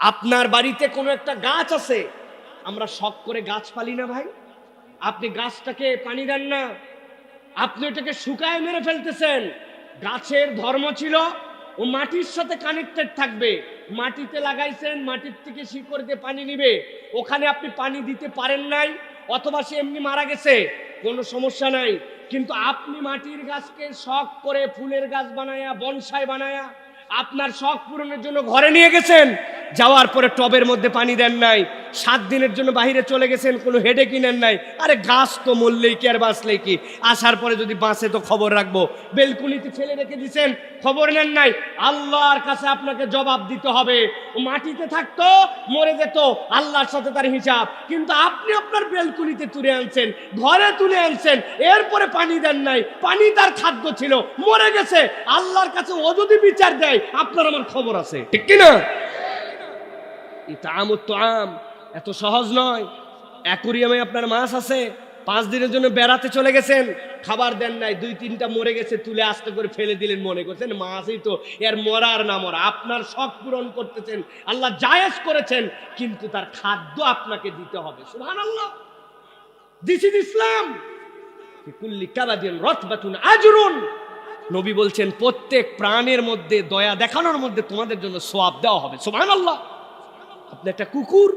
আপনার বাড়িতে কোনো একটা গাছ আছে? আমরা শখ করে গাছ পালি না ভাই। আপনি গাছটাকে পানি দেন না। আপনি ওটাকে শুকায় মেরে ফেলতেছেন। গাছের ধর্ম ছিল, ও মাটির সাথে কানেক্টেড থাকবে। মাটিতে লাগাইছেন, মাটির থেকে শিকড় দিয়ে পানি নিবে। ওখানে আপনি পানি দিতে পারেন নাই, অথবা সে এমনি মারা গেছে। কোনো সমস্যা নাই। কিন্তু আপনি মাটির গাছকে শখ করে ফুলের গাছ বানায়া, বনসাই বানায়া, আপনার শখ পূরণের জন্য ঘরে নিয়ে গেছেন। যাওয়ার পরে টবের মধ্যে পানি দেন নাই। সাত দিনের জন্য বাইরে চলে গেছেন, কোনো হেডে কিনেন নাই। আরে গাছ তো মরলেই কি আর বাঁচলেই কি? আসার পরে যদি বাঁচে তো খবর রাখব। বেলকুলিতে ফেলে রেখে দিছেন, খবর নেন নাই। আল্লাহর কাছে আপনাকে জবাব দিতে হবে। মাটিতে থাকতো, মরে যেত, আল্লাহর সাথে তার হিসাব। কিন্তু আপনি আপনার বেলকুলিতে তুলে আনছেন, ঘরে তুলে আনছেন, এরপরে পানি দেন নাই। পানি তার খাদ্য ছিল, মরে গেছে। আল্লাহর কাছে ও যদি বিচার দেয়, আপনার আমার খবর আছে। ঠিক কিনা? ইতাম আম এত সহজ নয়। অ্যাকুরিয়ামে আপনার মাছ আছে, পাঁচ দিনের জন্য বেড়াতে চলে গেছেন, খাবার দেন নাই, দুই তিনটা মরে গেছে, তুলে আস্তে করে ফেলে দিলেন মনে করছেন, মাছই তো এর মরার না মরা। আপনার শখ পূরণ করতেছেন, আল্লাহ জায়েজ করেছেন, কিন্তু তার খাদ্য আপনাকে দিতে হবে। সুহান আল্লাহ দিস ইজ ইসলাম কুল্লি কাবাদিন রতবাতুন আজরুন। নবী বলছেন, প্রত্যেক প্রাণের মধ্যে দয়া দেখানোর মধ্যে তোমাদের জন্য সোয়াব দেওয়া হবে। সুবহান আল্লাহ আপনি একটা কুকুর,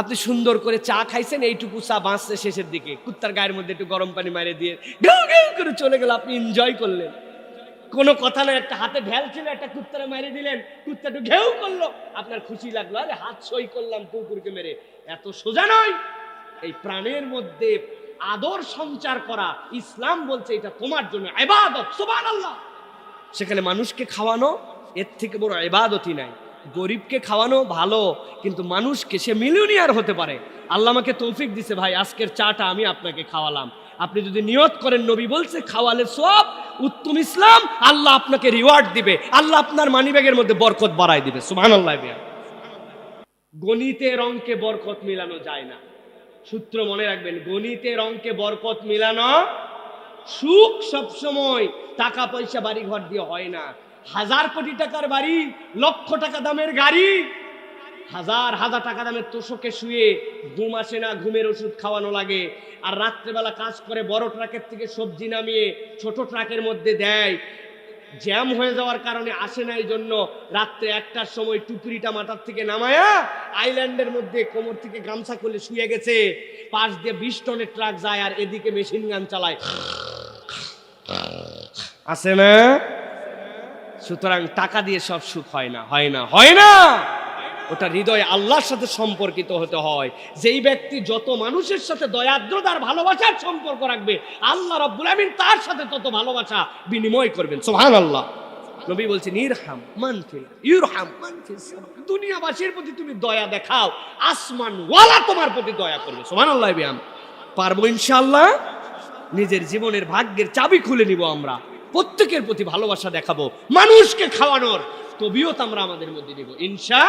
আপনি সুন্দর করে চা খাইছেন, এইটুকু চা বাঁচছে শেষের দিকে। কুত্তার গায়ের মধ্যে একটু গরম পানি মারিয়ে দিয়ে ঘেউ ঘেউ করে চলে গেল, আপনি এনজয় করলেন। কোনো কথা না একটা হাতে ঢেল ছিল, একটা কুত্তারে মারিয়ে দিলেন। কুত্তা একটু ঘেউ করল, আপনার খুশি লাগল, আরে হাত সই করলাম কুকুরকে মেরে। এত সোজা নয়। এই প্রাণের মধ্যে আদর সঞ্চার করা, ইসলাম বলছে এটা তোমার জন্য এবাদত সুবহানাল্লাহ। সেখানে মানুষকে খাওয়ানো, এর থেকে বড় এবাদতই নাই। গরিবকে খাওয়ানো ভালো, কিন্তু মানুষকে সে মিলিয়নিয়ার হতে পারে। আল্লাহ আমাকে তৌফিক দিছে ভাই, আজকের চাটা আমি আপনাকে খাওয়ালাম। আপনি যদি নিয়ত করেন, নবী বলছে, খাওয়ালে সব উত্তম ইসলাম, আল্লাহ আপনাকে রিওয়ার্ড দিবে। আল্লাহ আপনার মানিব্যাগের মধ্যে বরকত বাড়াই দিবে। সুবহান আল্লাহ গণিতের অঙ্কে বরকত মিলানো যায় না। সূত্র মনে রাখবেন গণিতের অঙ্কে বরকত মিলানো সুখ সবসময় টাকা পয়সা বাড়ি ঘর দিয়ে হয় না। হাজার কোটি টাকার বাড়ি, লক্ষ টাকা দামের গাড়ি। হাজার হাজার টাকা দামের তোষকে শুয়ে ঘুম আসে না, ঘুমের ওষুধ খাওয়ানো লাগে। আর রাত্রেবেলা কাজ করে বড় ট্রাকের থেকে সবজি নামিয়ে ছোট ট্রাকের মধ্যে দেয়। জ্যাম হয়ে যাওয়ার কারণে আসে না এই জন্য রাত্রে একটার সময় টুকরিটা মাথার থেকে নামায়া আইল্যান্ডের মধ্যে কোমর থেকে গামছা খুলে শুয়ে গেছে। পাশ দিয়ে বিশ টনের ট্রাক যায় আর এদিকে মেশিন গান চালায়। আছে না? সুতরাং টাকা দিয়ে সব সুখ হয় না হয় না হয় না। ওটা হৃদয় আল্লাহর সাথে সম্পর্কিত হতে হয়। যেই ব্যক্তি যত মানুষের সাথে দয়াদ্রতার ভালোবাসার সম্পর্ক রাখবে, আল্লাহ রব্বুল আমিন তার সাথে তত ভালোবাসা বিনিময় করবেন। সোহান আল্লাহ নবী বলছেন, ইরহাম মানফিল ইরহাম মানফিল দুনিয়াবাসীর প্রতি তুমি দয়া দেখাও আসমান ওয়ালা তোমার প্রতি দয়া করবে। সোহান আল্লাহ বিয়াম পারব ইনশাআল্লাহ? নিজের জীবনের ভাগ্যের চাবি খুলে নিব আমরা। প্রত্যেকের প্রতি ভালোবাসা দেখাবো মানুষকে খাওয়ানোর। তবিয়ত আমরা আমাদের মধ্যে দেবো। ইনশা